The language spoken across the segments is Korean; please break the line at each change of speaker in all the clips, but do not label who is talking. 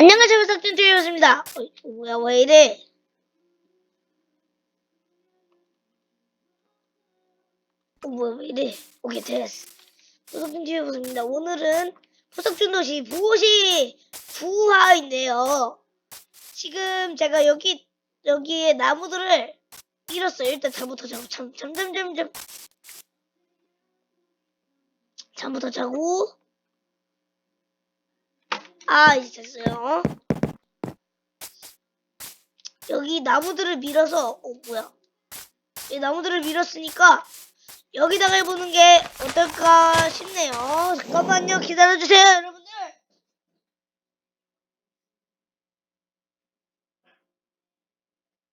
안녕하세요, 삭진주였습니다. 어, 뭐야, 왜 이래? 어, 뭐야, 왜 이래? 오케이, 됐어. 삭진주였습니다. 오늘은 포석준도시 부호시 부하인데요. 지금 제가 여기, 여기에 나무들을 잃었어요. 일단 잠부터 자고, 잠, 잠, 잠, 잠, 잠. 잠부터 자고. 아, 이제 됐어요. 여기 나무들을 밀어서, 어, 뭐야. 이 나무들을 밀었으니까, 여기다가 해보는 게 어떨까 싶네요. 잠깐만요. 기다려주세요, 여러분들.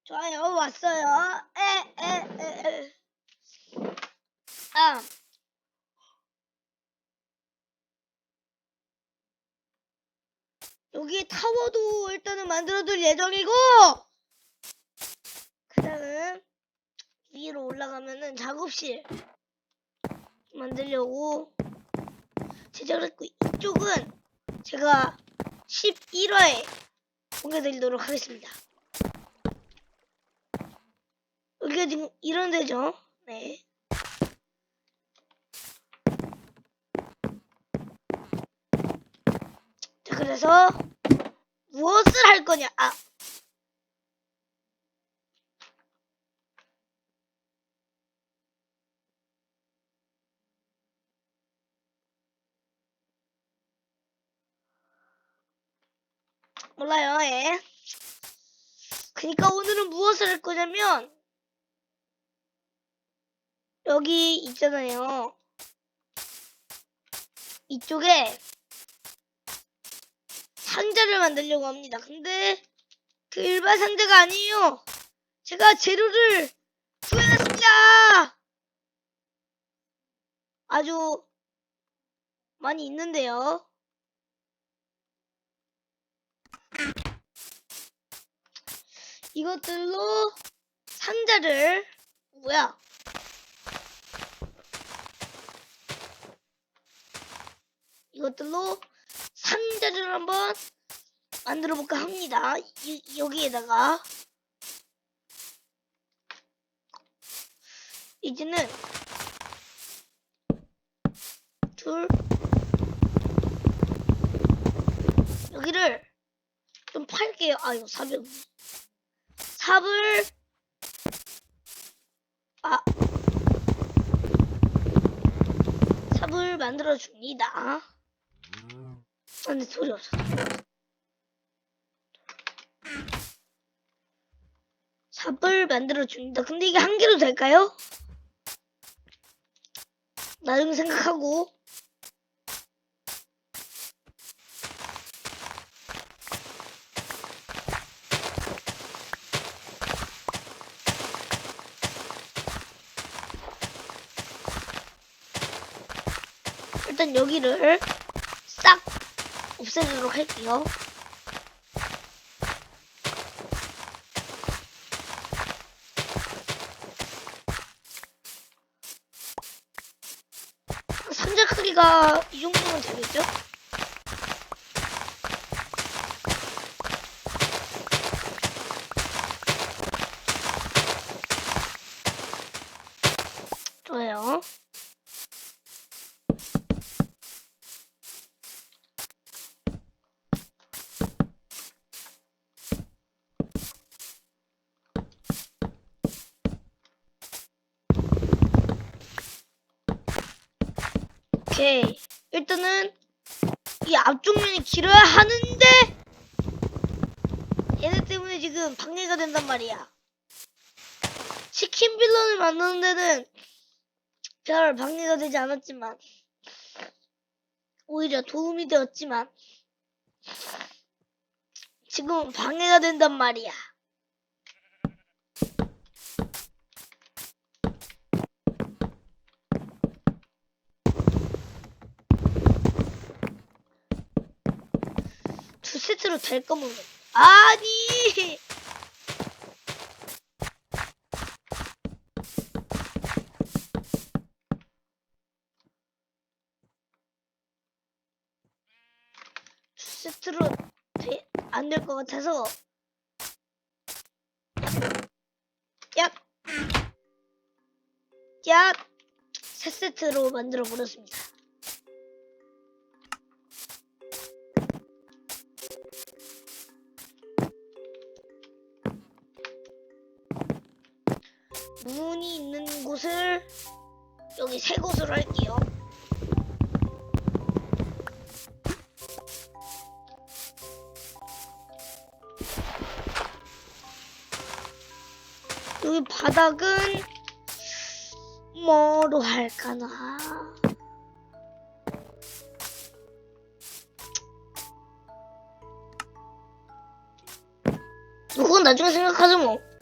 좋아요. 왔어요. 에, 에, 에, 에. 아. 여기 타워도 일단은 만들어둘 예정이고 그 다음 위로 올라가면은 작업실 만들려고 제작을 했고 이쪽은 제가 11화에 공개드리도록 하겠습니다. 여기가 지금 이런 데죠? 네. 자, 그래서 무엇을 할 거냐? 아. 몰라요, 예. 그니까 오늘은 무엇을 할 거냐면, 여기 있잖아요. 이쪽에 상자를 만들려고 합니다. 근데 그 일반 상자가 아니에요. 제가 재료를 구해놨습니다. 아주 많이 있는데요. 이것들로 상자를 뭐야? 이것들로 상자를 한번 만들어 볼까 합니다. 이- 여기에다가 이제는 둘 여기를 좀 팔게요. 아 이거 삽이 없네. 삽을 아 삽을 만들어 줍니다. 아, 근데 소리 없어. 삽을 만들어 줍니다. 근데 이게 한 개로 될까요? 나중에 생각하고 일단 여기를 싹 없애도록 할게요. 상자 크기가 이 정도면 되겠죠? 좋아요. 오케이. 일단은 이 앞쪽 면이 길어야 하는데 얘네 때문에 지금 방해가 된단 말이야. 치킨 빌런을 만드는 데는 별 방해가 되지 않았지만 오히려 도움이 되었지만 지금 방해가 된단 말이야. 두 세트로 될 거면 아니 돼안될 것 같아서 야! 야! 세 세트로 만들어 버렸습니다. 여기 바닥은 뭐로 할까나? 그건 나중에 생각하죠 뭐.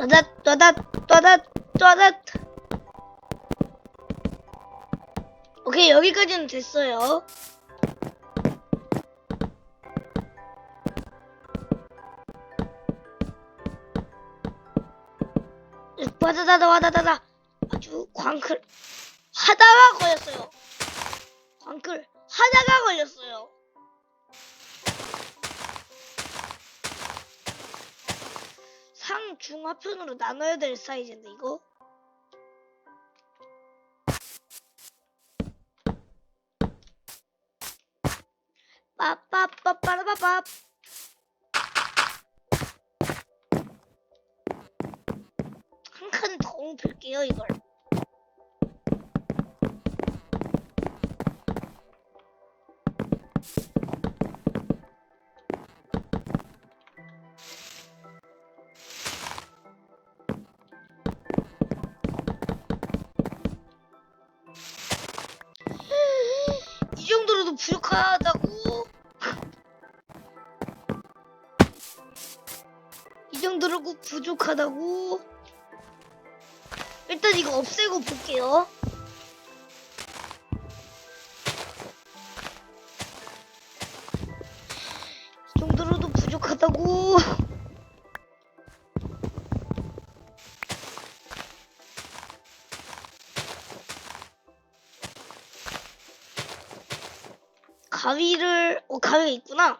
떠닷 떠닷 떠닷 떠닷 오케이 여기까지는 됐어요. 와다다다 와다다다. 아주 광클 하다가 걸렸어요. 광클 하다가 걸렸어요 상, 중, 하편으로 나눠야 될 사이즈인데 이거? 빠빠빠빠라빠빠 한 칸 더 옮길게요 이걸 이 정도로도 부족하다고? 이 정도로 부족하다고? 일단 이거 없애고 볼게요. 이 정도로도 부족하다고? 가위를 어 가위가 있구나.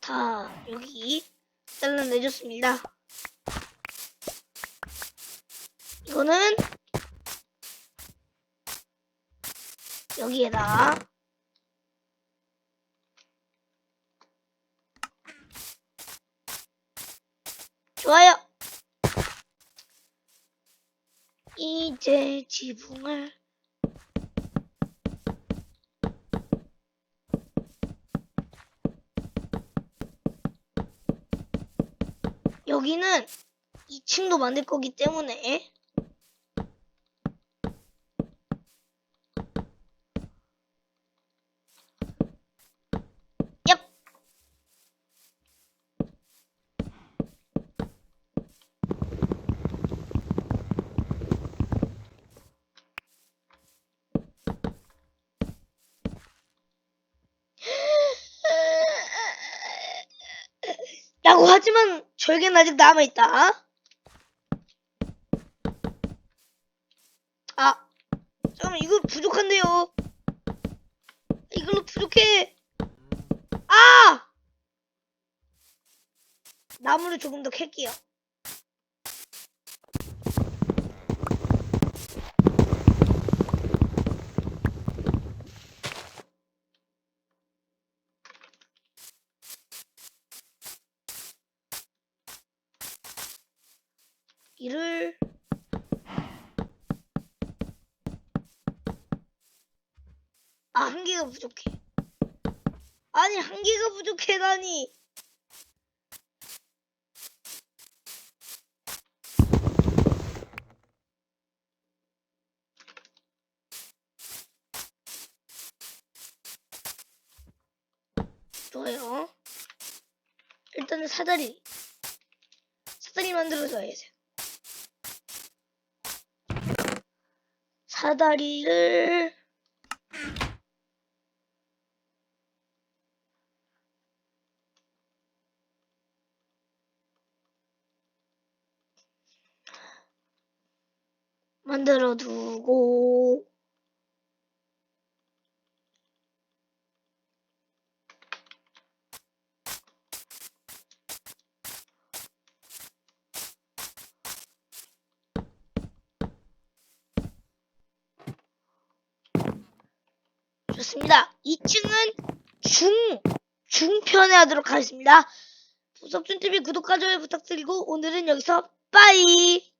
다 여기 잘라내줬습니다. 이거는 여기에다 좋아요. 이제 지붕을 여기는 2층도 만들 거기 때문에 얍! 라고 하지만 절개는 아직 남아있다. 아, 잠깐만, 이거 부족한데요. 이걸로 부족해. 아! 나무를 조금 더 캘게요. 이를 아, 한 개가 부족해. 아니, 한 개가 부족해다니. 좋아요. 일단은 사다리. 사다리 만들어줘야지. 사다리를. 만들어 두고 좋습니다. 2층은 중 중편에 하도록 하겠습니다. 부석준 TV 구독과 좋아요 부탁드리고 오늘은 여기서 빠이.